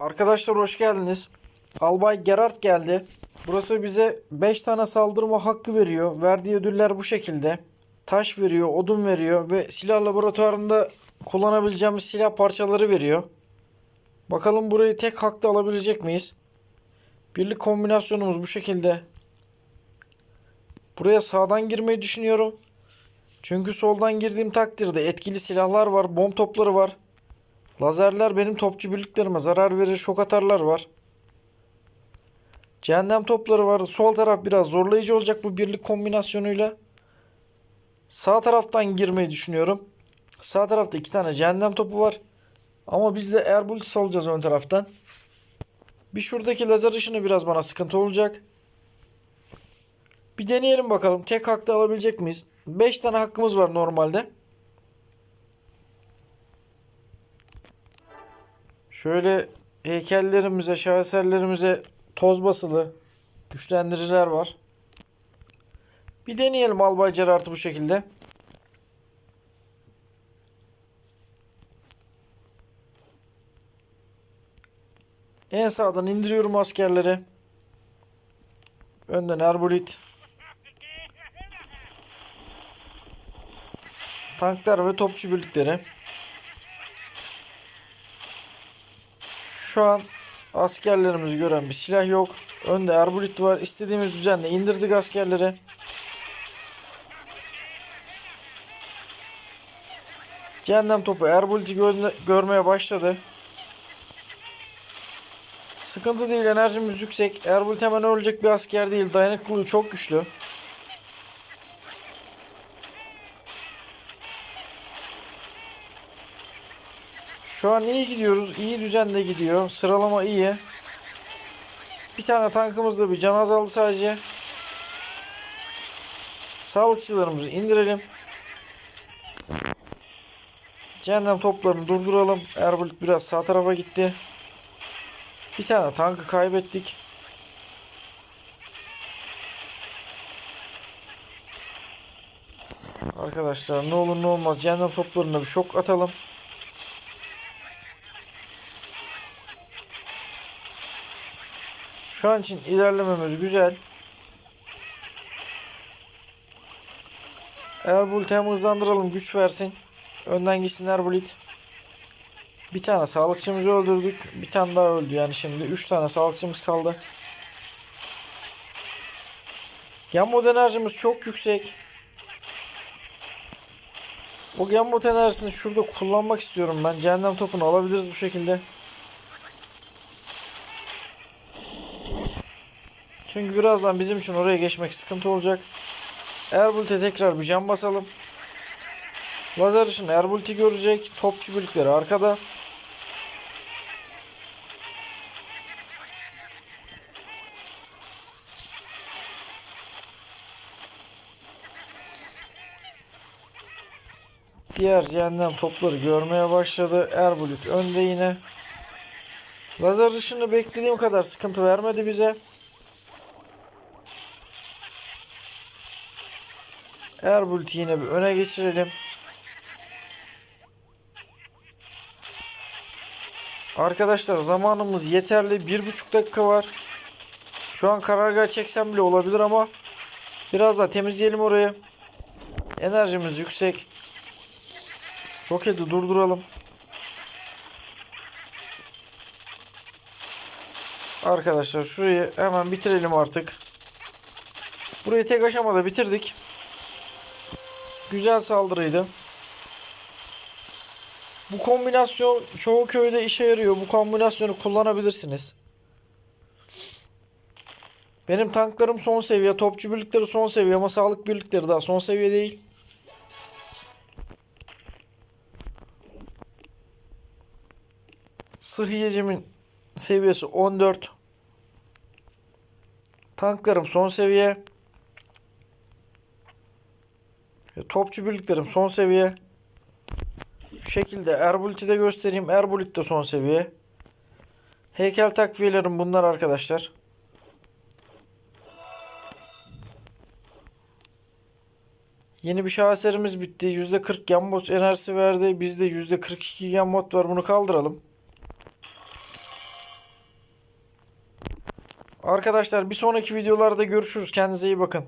Arkadaşlar hoş geldiniz. Albay Gerard geldi. Burası bize 5 tane saldırma hakkı veriyor. Verdiği ödüller bu şekilde. Taş veriyor, odun veriyor ve silah laboratuvarında kullanabileceğimiz silah parçaları veriyor. Bakalım burayı tek hakta alabilecek miyiz? Birlik kombinasyonumuz bu şekilde. Buraya sağdan girmeyi düşünüyorum. Çünkü soldan girdiğim takdirde etkili silahlar var, bomb topları var. Lazerler benim topçu birliklerime zarar verir, şok atarlar var. Cehennem topları var. Sol taraf biraz zorlayıcı olacak bu birlik kombinasyonuyla. Sağ taraftan girmeyi düşünüyorum. Sağ tarafta iki tane cehennem topu var. Ama biz de Airbolt salacağız ön taraftan. Bir şuradaki lazer ışını biraz bana sıkıntı olacak. Bir deneyelim bakalım. Tek hakta alabilecek miyiz? 5 tane hakkımız var normalde. Şöyle heykellerimize, şaheserlerimize toz basılı güçlendiriciler var. Bir deneyelim Albay Gerard'ı bu şekilde. En sağdan indiriyorum askerleri. Önden Erbulit. Tanklar ve topçu birlikleri. Şu an askerlerimizi gören bir silah yok. Önde Erbulit var. İstediğimiz düzenle indirdik askerleri. Cehennem topu Erbulit'i gö- görmeye başladı. Sıkıntı değil enerjimiz yüksek. Erbulit hemen ölecek bir asker değil. Dayanıklılığı çok güçlü. Şu an iyi gidiyoruz. İyi düzenle gidiyor. Sıralama iyi. Bir tane tankımızda bir can azaldı sadece. Sağlıkçılarımızı indirelim. Cehennem toplarını durduralım. Erbulit biraz sağ tarafa gitti. Bir tane tankı kaybettik. Arkadaşlar ne olur ne olmaz cehennem toplarına bir şok atalım. Şu an için ilerlememiz güzel. Erbulit hem hızlandıralım güç versin. Önden gitsin Erbulit. Bir tane sağlıkçımızı öldürdük. Bir tane daha öldü yani şimdi. Üç tane sağlıkçımız kaldı. Gambot enerjimiz çok yüksek. O Gambot enerjisini şurada kullanmak istiyorum ben. Cehennem topunu alabiliriz bu şekilde. Çünkü birazdan bizim için oraya geçmek sıkıntı olacak. Erbult'e tekrar bir cam basalım. Lazer ışını Erbult'i görecek. Topçu birlikleri arkada. Diğer cehennem topları görmeye başladı. Erbulut önde yine. Lazer ışını beklediğim kadar sıkıntı vermedi bize. Erbult'i yine bir öne geçirelim. Arkadaşlar zamanımız yeterli. Bir buçuk dakika var. Şu an karargah çeksem bile olabilir ama biraz daha temizleyelim orayı. Enerjimiz yüksek. Roketi durduralım. Arkadaşlar şurayı hemen bitirelim artık. Burayı tek aşamada bitirdik. Güzel saldırıydı. Bu kombinasyon çoğu köyde işe yarıyor. Bu kombinasyonu kullanabilirsiniz. Benim tanklarım son seviye, topçu birlikleri son seviye ama sağlık birlikleri daha son seviye değil. Sıhhiyecimin seviyesi 14. Tanklarım son seviye. Topçu birliklerim son seviye. Şu şekilde Erbulit'i de göstereyim. Erbulit de son seviye. Heykel takviyelerim bunlar arkadaşlar. Yeni bir şaheserimiz bitti. %40 gambot enerjisi verdi. Bizde %42 gambot var. Bunu kaldıralım. Arkadaşlar bir sonraki videolarda görüşürüz. Kendinize iyi bakın.